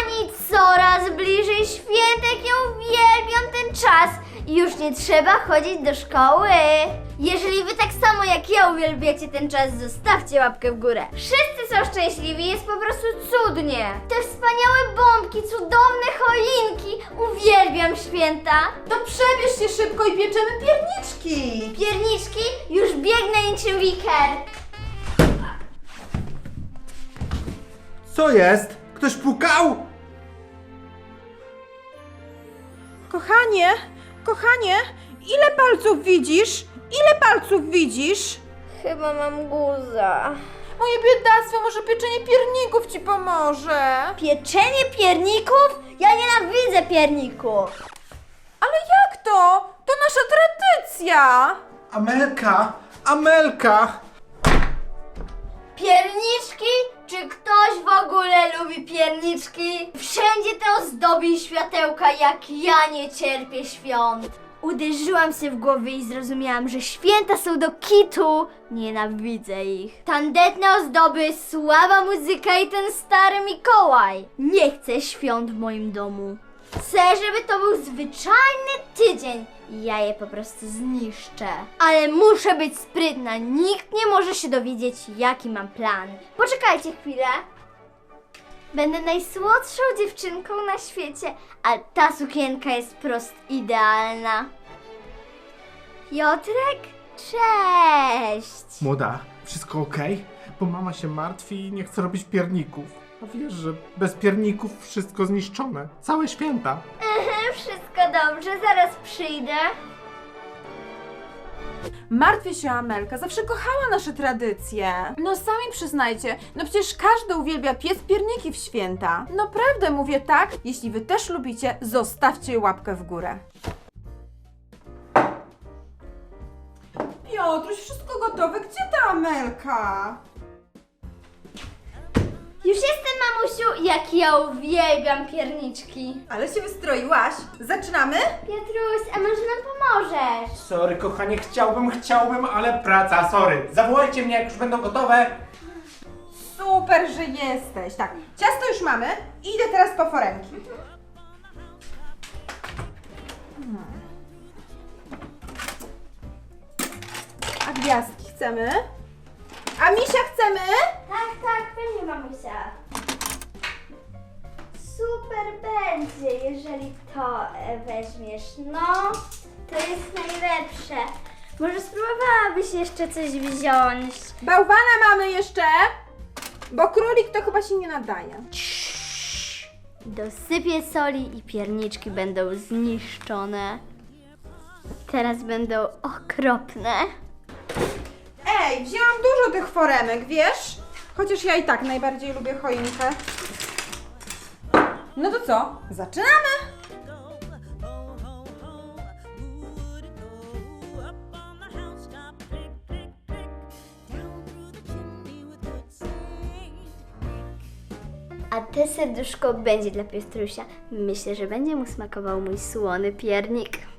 Kochani, coraz bliżej świętek, ja uwielbiam ten czas. I Już nie trzeba chodzić do szkoły. Jeżeli wy tak samo jak ja uwielbiacie ten czas, zostawcie łapkę w górę. Wszyscy są szczęśliwi, jest po prostu cudnie. Te wspaniałe bombki, cudowne choinki, uwielbiam święta. To przebierz się szybko i pieczemy pierniczki. Pierniczki, już biegnę niczym wiker. Co jest? Ktoś pukał? Kochanie, kochanie, ile palców widzisz? Ile palców widzisz? Chyba mam guza. Moje biedactwo, może pieczenie pierników ci pomoże. Pieczenie pierników? Ja nienawidzę pierników. Ale jak to? To nasza tradycja. Amelka! Amelka! Pierniczki? Czy ktoś w ogóle lubi pierniczki? Wszędzie te ozdoby i światełka, jak ja nie cierpię świąt. Uderzyłam się w głowę i zrozumiałam, że święta są do kitu. Nienawidzę ich. Tandetne ozdoby, słaba muzyka i ten stary Mikołaj. Nie chcę świąt w moim domu. Chcę, żeby to był zwyczajny tydzień. Ja je po prostu zniszczę. Ale muszę być sprytna. Nikt nie może się dowiedzieć, jaki mam plan. Poczekajcie chwilę. Będę najsłodszą dziewczynką na świecie, a ta sukienka jest prost idealna. Piotrek? Cześć! Młoda, wszystko ok? Bo mama się martwi i nie chce robić pierników. A wiesz, że bez pierników wszystko zniszczone. Całe święta. Wszystko dobrze, zaraz przyjdę. Martwię się Amelka, zawsze kochała nasze tradycje. No sami przyznajcie, no przecież każdy uwielbia piec pierniki w święta. No prawdę mówię tak, jeśli wy też lubicie, zostawcie łapkę w górę. Piotruś, wszystko gotowe, gdzie ta Amelka? Już jestem, mamusiu, jak ja uwielbiam pierniczki. Ale się wystroiłaś. Zaczynamy? Piotruś, a może nam pomożesz? Sorry, kochanie, chciałbym, chciałbym, ale praca, sorry. Zawołajcie mnie, jak już będą gotowe. Super, że jesteś. Tak, ciasto już mamy. Idę teraz po foremki. Hmm. Gwiazdki chcemy? A misia chcemy? Tak, tak, pewnie, mamusia. Super będzie, jeżeli to e, weźmiesz. No, to jest najlepsze. Może spróbowałabyś jeszcze coś wziąć? Bałwana mamy jeszcze, bo królik to chyba się nie nadaje. Dosypię soli i pierniczki będą zniszczone. Teraz będą okropne. Ej, wzięłam dużo tych foremek, wiesz? Chociaż ja i tak najbardziej lubię choinkę. No to co? Zaczynamy! A te serduszko będzie dla Piostrusia. Myślę, że będzie mu smakował mój słony piernik.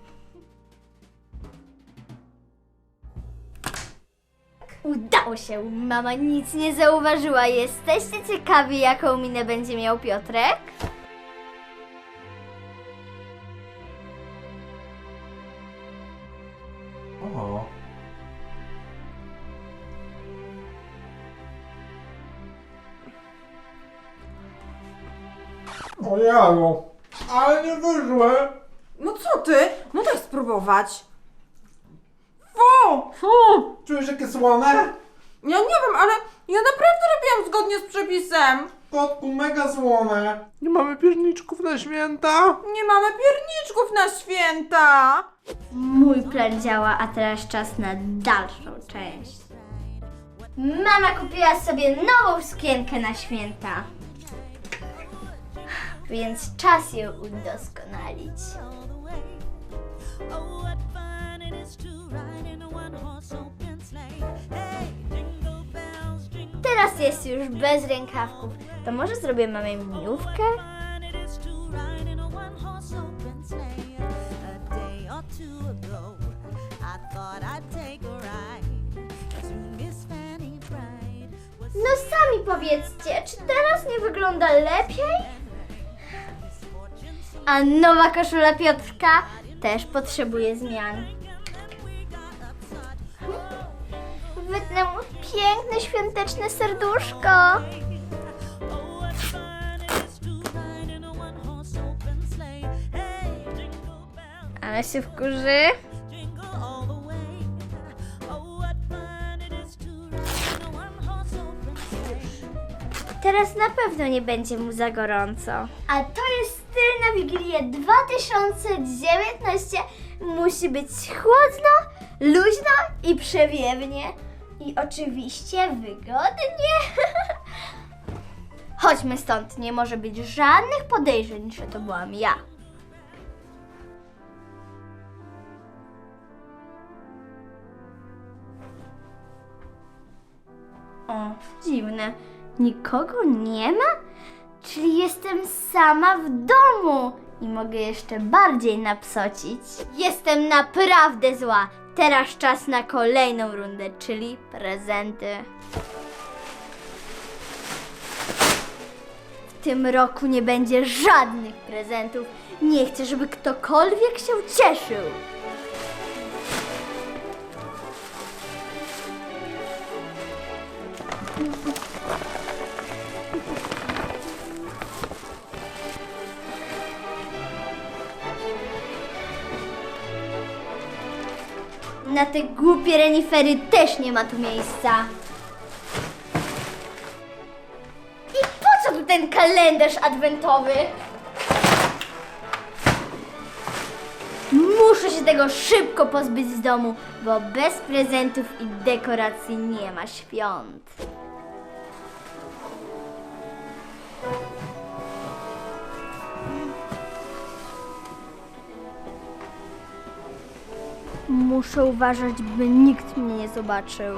Udało się! Mama nic nie zauważyła. Jesteście ciekawi, jaką minę będzie miał Piotrek? O. O jalo, ale nie wyszły. No co ty? No daj spróbować. Fu! Fu, czujesz jakie słone? Ja nie wiem, ale ja naprawdę robiłam zgodnie z przepisem. Kotku, mega słone. Nie mamy pierniczków na święta? Nie mamy pierniczków na święta. Mój plan działa, a teraz czas na dalszą część. Mama kupiła sobie nową sukienkę na święta. Więc czas ją udoskonalić. Teraz jest już bez rękawków. To może zrobię mamie miniówkę? No sami powiedzcie, czy teraz nie wygląda lepiej? A nowa koszula Piotrka też potrzebuje zmian. Wytnę mu piękne, świąteczne serduszko. Ale się wkurzy. Teraz na pewno nie będzie mu za gorąco. A to jest styl na Wigilię 2019. Musi być chłodno, luźno i przewiewnie. I oczywiście wygodnie. Chodźmy stąd, nie może być żadnych podejrzeń, że to byłam ja. O, dziwne. Nikogo nie ma? Czyli jestem sama w domu i mogę jeszcze bardziej napsocić. Jestem naprawdę zła. Teraz czas na kolejną rundę, czyli prezenty. W tym roku nie będzie żadnych prezentów. Nie chcę, żeby ktokolwiek się cieszył. Na te głupie renifery też nie ma tu miejsca. I po co tu ten kalendarz adwentowy? Muszę się tego szybko pozbyć z domu, bo bez prezentów i dekoracji nie ma świąt. Muszę uważać, by nikt mnie nie zobaczył.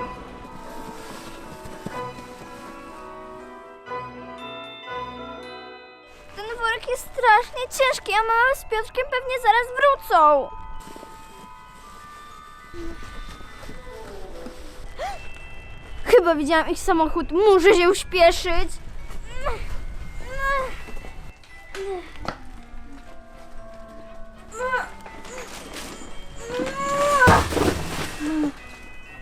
Ten worek jest strasznie ciężki, a mama z Piotrkiem pewnie zaraz wrócą. Chyba widziałam ich samochód. Muszę się uśpieszyć.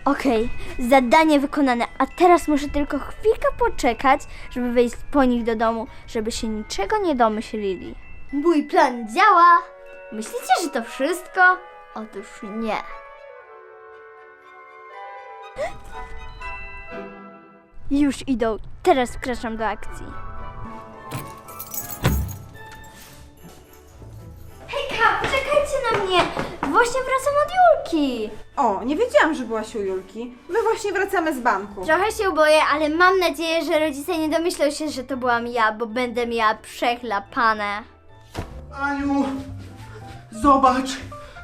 Okej, zadanie wykonane, a teraz muszę tylko chwilkę poczekać, żeby wejść po nich do domu, żeby się niczego nie domyślili. Mój plan działa! Myślicie, że to wszystko? Otóż nie. Już idą, teraz wkraczam do akcji. Na mnie! Właśnie wracam od Julki! O, nie wiedziałam, że byłaś u Julki. My właśnie wracamy z banku. Trochę się boję, ale mam nadzieję, że rodzice nie domyślą się, że to byłam ja, bo będę miała przechlapane. Aniu, zobacz,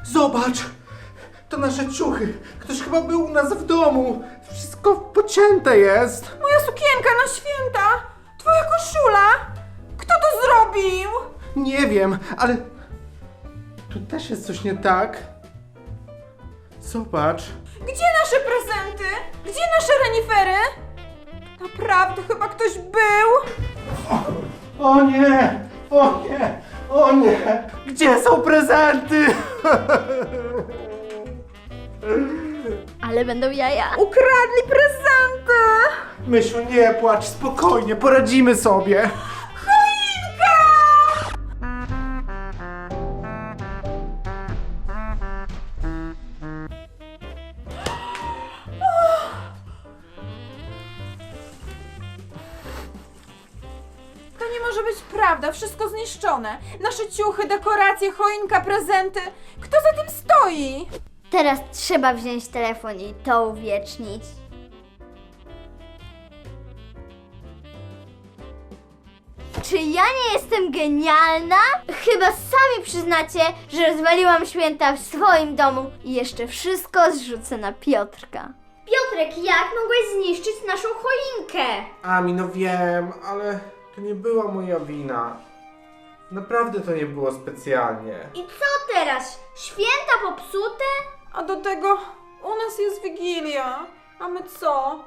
zobacz. To nasze ciuchy. Ktoś chyba był u nas w domu. Wszystko pocięte jest. Moja sukienka na święta! Twoja koszula! Kto to zrobił? Nie wiem, ale tu też jest coś nie tak. Zobacz. Gdzie nasze prezenty? Gdzie nasze renifery? Naprawdę, chyba ktoś był? O nie! O nie! O nie! Gdzie są prezenty? Ale będą jaja. Ukradli prezenty! Mysiu, nie płacz, spokojnie, poradzimy sobie. Może być prawda, wszystko zniszczone. Nasze ciuchy, dekoracje, choinka, prezenty. Kto za tym stoi? Teraz trzeba wziąć telefon i to uwiecznić. Czy ja nie jestem genialna? Chyba sami przyznacie, że rozwaliłam święta w swoim domu i jeszcze wszystko zrzucę na Piotrka. Piotrek, jak mogłeś zniszczyć naszą choinkę? Ami, no wiem, ale to nie była moja wina. Naprawdę to nie było specjalnie. I co teraz? Święta popsute? A do tego u nas jest Wigilia. A my co?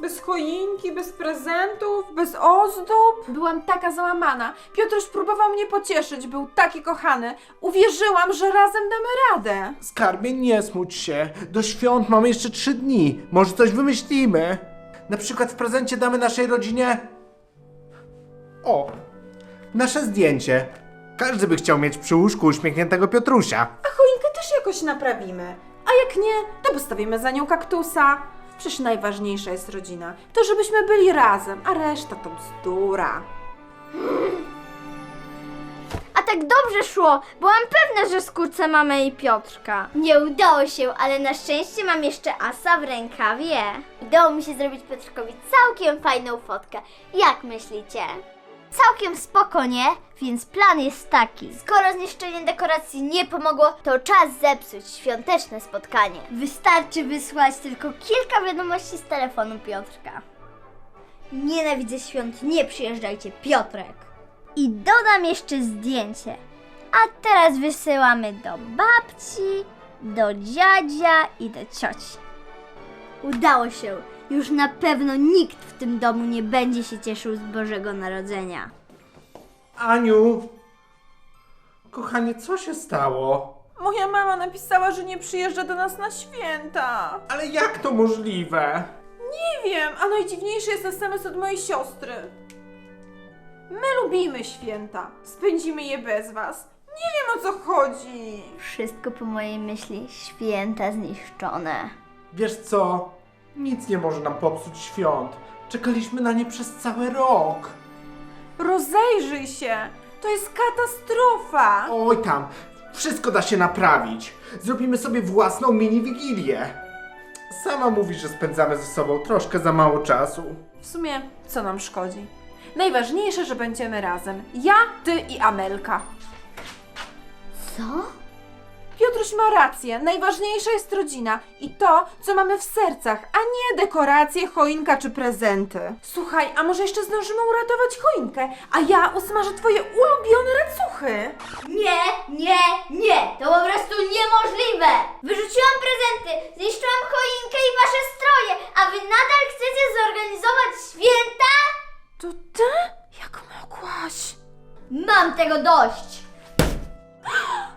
Bez choinki, bez prezentów, bez ozdób. Byłam taka załamana. Piotruś próbował mnie pocieszyć, był taki kochany. Uwierzyłam, że razem damy radę. Skarbie, nie smuć się. Do świąt mamy jeszcze trzy dni. Może coś wymyślimy. Na przykład w prezencie damy naszej rodzinie. O! Nasze zdjęcie. Każdy by chciał mieć przy łóżku uśmiechniętego Piotrusia. A choinkę też jakoś naprawimy. A jak nie, to postawimy za nią kaktusa. Przecież najważniejsza jest rodzina. To żebyśmy byli razem, a reszta to bzdura. A tak dobrze szło. Byłam pewna, że skórce mamy i Piotrka. Nie udało się, ale na szczęście mam jeszcze asa w rękawie. Udało mi się zrobić Piotrkowi całkiem fajną fotkę. Jak myślicie? Całkiem spoko, nie? Więc plan jest taki. Skoro zniszczenie dekoracji nie pomogło, to czas zepsuć świąteczne spotkanie. Wystarczy wysłać tylko kilka wiadomości z telefonu Piotrka. Nienawidzę świąt, nie przyjeżdżajcie, Piotrek. I dodam jeszcze zdjęcie. A teraz wysyłamy do babci, do dziadzia i do cioci. Udało się. Już na pewno nikt w tym domu nie będzie się cieszył z Bożego Narodzenia. Aniu! Kochanie, co się stało? Moja mama napisała, że nie przyjeżdża do nas na święta. Ale jak to możliwe? Nie wiem, a najdziwniejszy jest SMS od mojej siostry. My lubimy święta. Spędzimy je bez was. Nie wiem o co chodzi. Wszystko po mojej myśli, święta zniszczone. Wiesz co? Nic nie może nam popsuć świąt. Czekaliśmy na nie przez cały rok. Rozejrzyj się. To jest katastrofa. Oj tam, wszystko da się naprawić. Zrobimy sobie własną mini wigilię. Sama mówisz, że spędzamy ze sobą troszkę za mało czasu. W sumie, co nam szkodzi? Najważniejsze, że będziemy razem. Ja, ty i Amelka. Co? Piotruś ma rację. Najważniejsza jest rodzina i to, co mamy w sercach, a nie dekoracje, choinka czy prezenty. Słuchaj, a może jeszcze zdążymy uratować choinkę, a ja usmażę twoje ulubione racuchy. Nie, nie, nie! To po prostu niemożliwe! Wyrzuciłam prezenty, zniszczyłam choinkę i wasze stroje, a wy nadal chcecie zorganizować święta? To ty? Jak mogłaś? Mam tego dość!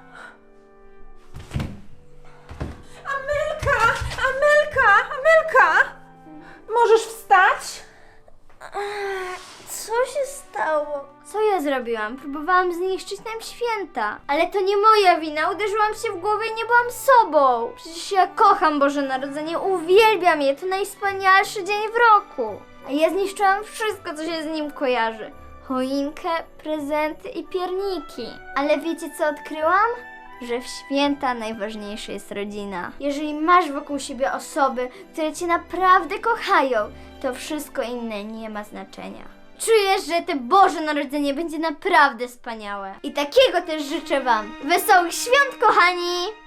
zrobiłam? Próbowałam zniszczyć nam święta. Ale to nie moja wina. Uderzyłam się w głowę i nie byłam sobą. Przecież ja kocham Boże Narodzenie, uwielbiam je. To najwspanialszy dzień w roku. A ja zniszczyłam wszystko, co się z nim kojarzy. Choinkę, prezenty i pierniki. Ale wiecie, co odkryłam? że w święta najważniejsza jest rodzina. Jeżeli masz wokół siebie osoby, które cię naprawdę kochają, to wszystko inne nie ma znaczenia. Czujesz, że te Boże Narodzenie będzie naprawdę wspaniałe. I takiego też życzę Wam. Wesołych świąt, kochani!